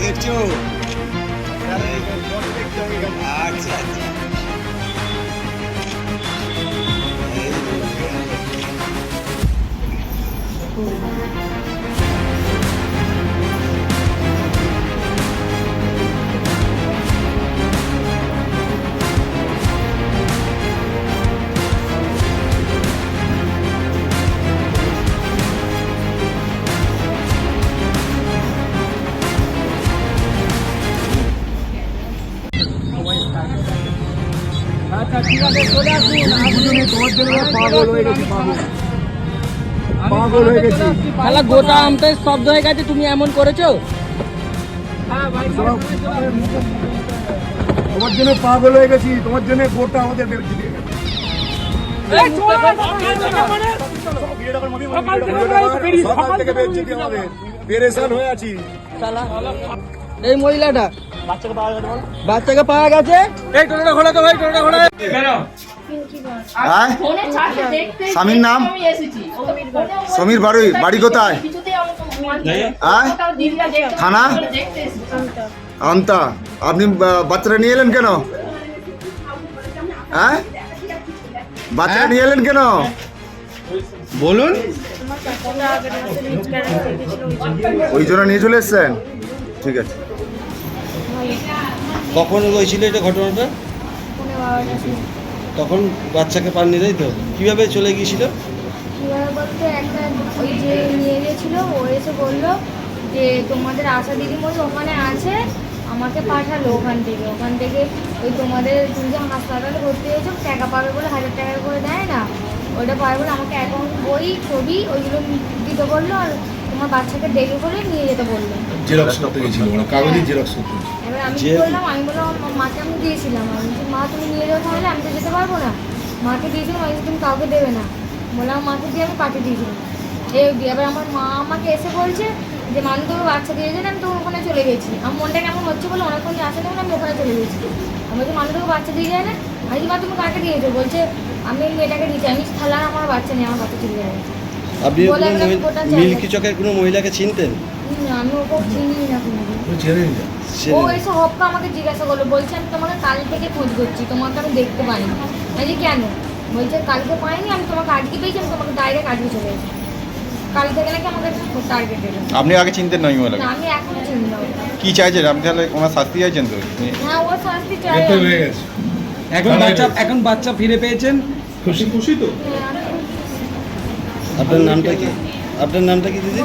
দেখছ আচ্ছা আচ্ছা এই আচ্ছা ঠিক আছে চলে আসুন। দুজনে তোমার জন্য পাগল হয়ে গেছি পাগল। পাগল হয়ে গেছি। তাহলে গোটা আমটা স্তব্ধ হয়ে গেছে তুমি এমন করেছ? তোমার জন্য পাগল হয়ে গেছি তোমার জন্য গোটা আমাদের বেরোচ্ছি সকাল থেকে বেরোচ্ছি আমাদের পেরেশান হয়ে আছি। এই মহিলাটা। বাচ্চাকে পাওয়া গেছে এই টোটোটা ঘোরা তো ভাই টোটোটা ঘোরা হ্যাঁ? স্বামীর নাম? সমীর বাড়ি বাড়ি কোথায়? হ্যাঁ? থানা? আমতা আপনি বাচ্চাটা নিয়ে এলেন কেন? হ্যাঁ? বাচ্চাটা নিয়ে এলেন কেন? বলুন। ওই জন্য নিয়ে চলে এসছেন? ঠিক আছে। কখন হয়েছিল এটা ঘটনাটা? তখন বাচ্চাকে পাননি তাই তো? কীভাবে চলে গিয়েছিল? বলতে একটা ওই যে নিয়ে গেছিল ও এসে বলল যে তোমাদের আশা দিদিমণি ওখানে আছে আমাকে পাঠালো ওখান থেকে। ওখান থেকে ওই তোমাদের তুমি যে হাসপাতালে ভর্তি হয়েছো টাকা পাবে বলে হাজার টাকা করে দেয় না। ওইটা পাবে বলে আমাকে অ্যাকাউন্ট বই ছবি ওইগুলো দিতে বলল আর তোমার বাচ্চাকে দেখে বলে নিয়ে যেতে বলল। জেরক্স করতে গেছিল মানে কাগজে জেরক্স করতে এবার আমি কি করলাম আমি বললাম আমার মাকে আমি দিয়েছিলাম। আমি বলছি, মা তুমি নিয়ে যাও তাহলে আমি তো যেতে পারব না। মাকে দিয়েছিলাম আমি বলছি, তুমি কাউকে দেবে না। বললাম মাকে দিয়ে আমি পাঠিয়ে দিয়েছিলাম। এই অবধি। এবার আমার মা আমাকে এসে বলছে যে মানুষ তোকে বাচ্চা দিয়ে যান আমি তো ওখানে চলে গেছি। আমার মনটা কেমন হচ্ছে বলে অনেকক্ষণ আসে তখন আমি ওখানে চলে গেছি। আমি বলছি মানুষ তোকে বাচ্চা দিয়ে যায় না? আমি বলছি, মা তুমি কাকে দিয়েছ? বলছে আমি মেয়েটাকে দিয়েছি। আমি থালা আমার বাচ্চা নেই আমার বাচ্চা চলে যায় আপনি আমি মহিলা- মিল্কি চকের কোনো মহিলাকে চিনতেন? না, আমি ওকে চিনি না সে ও এসে হপকা আমাকে জিজ্ঞাসা করল বলছে আমি তোমাকে কাল থেকে খোঁজ করছি তোমাকে আমি দেখতে পাইনি আমি কেন? বলছে কালকে পাইনি আমি তোমাকে আজকে পেয়েছি আমি তোমাকে ডাইরেক্ট আজকে চলে এসেছি। কাল থেকে নাকি আমাকে টার্গেট দিল আপনি আগে চিনতেন না না আমি এখনও চিনি না। কি চাইছেন? আপনি তাহলে ওনার শাস্তি চাইছেন তো? হ্যাঁ ও শাস্তি চাই। আমি। এখন বাচ্চা এখন বাচ্চা ফিরে পেয়েছেন? খুশি খুশি তো? হ্যাঁ, আমি আপনার নামটা কি? আপনার নামটা কি দিদি?